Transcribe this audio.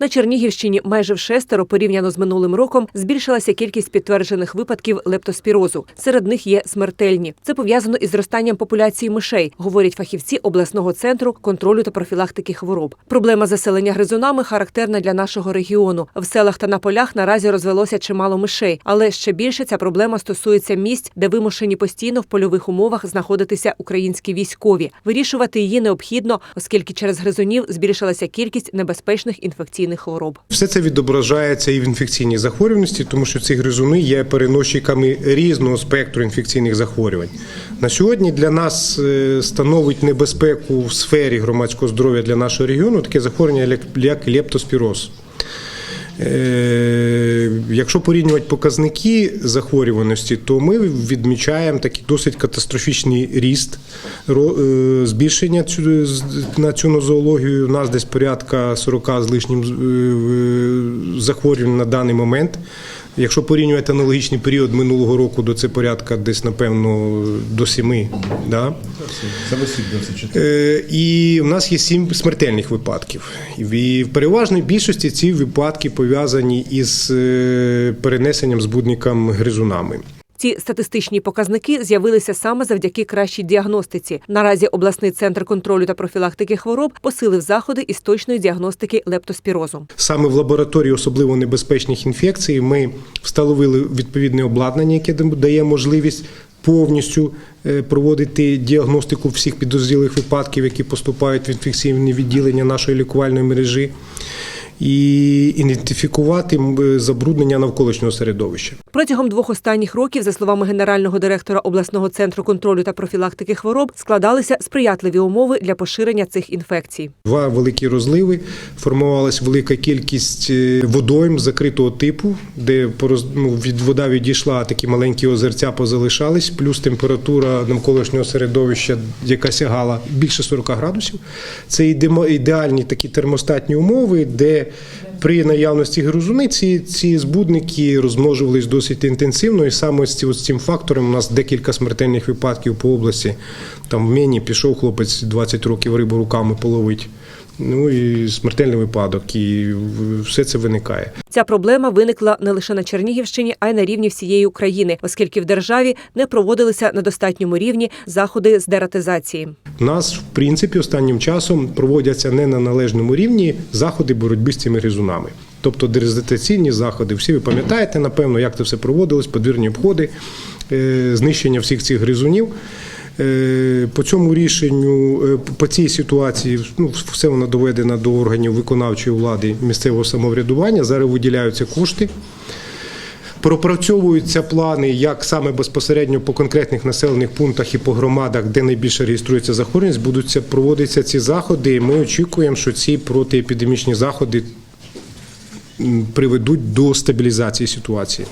На Чернігівщині майже в шестеро порівняно з минулим роком збільшилася кількість підтверджених випадків лептоспірозу. Серед них є смертельні. Це пов'язано із зростанням популяції мишей, говорять фахівці обласного центру контролю та профілактики хвороб. Проблема заселення гризунами характерна для нашого регіону. В селах та на полях наразі розвелося чимало мишей, але ще більше ця проблема стосується місць, де вимушені постійно в польових умовах знаходитися українські військові. Вирішувати її необхідно, оскільки через гризунів збільшилася кількість небезпечних інфекційних хвороб. Все це відображається і в інфекційній захворюваності, тому що ці гризуни є переносчиками різного спектру інфекційних захворювань. На сьогодні для нас е, становить небезпеку в сфері громадського здоров'я для нашого регіону таке захворювання, як- як лептоспіроз. Е, Якщо порівнювати показники захворюваності, то ми відмічаємо такий досить катастрофічний ріст е, збільшення на цю нозологію. У нас десь порядка 40 з лишнім е, захворювань на даний момент. Якщо порівнювати аналогічний період минулого року, то це порядка десь, напевно, до сіми. Да? Це висить 24. Е, І в нас є сім смертельних випадків. І в переважній більшості ці випадки пов'язані із е, перенесенням збудникам гризунами. Ці статистичні показники з'явилися саме завдяки кращій діагностиці. Наразі обласний центр контролю та профілактики хвороб посилив заходи із точної діагностики лептоспірозу. Саме в лабораторії особливо небезпечних інфекцій ми встановили відповідне обладнання, яке дає можливість повністю е, проводити діагностику всіх підозрілих випадків, які поступають в інфекційні відділення нашої лікувальної мережі. І ідентифікувати забруднення навколишнього середовища. Протягом двох останніх років, за словами генерального директора обласного центру контролю та профілактики хвороб, складалися сприятливі умови для поширення цих інфекцій. Два великі розливи, формувалась велика кількість е, водойм закритого типу, де ну, від вода відійшла, такі маленькі озерця позалишались, плюс температура навколишнього середовища, яка сягала більше 40 градусів. Це ідеальні такі термостатні умови, де при наявності грузуни ці, ці збудники розмножувались досить інтенсивно, і саме з цим фактором у нас декілька смертельних випадків по області. Там в Мені пішов хлопець 20 років рибу руками половить. Ну і смертельний випадок, і все це виникає. Ця проблема виникла не лише на Чернігівщині, а й на рівні всієї України, оскільки в державі не проводилися на достатньому рівні заходи з дератизації. У нас, в принципі, останнім часом проводяться не на належному рівні заходи боротьби з цими гризунами. Тобто дерезитаційні заходи. Всі ви пам'ятаєте, напевно, як це все проводилось, подвірні обходи, е, знищення всіх цих гризунів. Е, По цьому рішенню, е, по цій ситуації, ну, все воно доведено до органів виконавчої влади місцевого самоврядування. Зараз виділяються кошти. Пропрацьовуються плани, як саме безпосередньо по конкретних населених пунктах і по громадах, де найбільше реєструється захворюваність, будуть проводитися ці заходи. І ми очікуємо, що ці протиепідемічні заходи приведуть до стабілізації ситуації.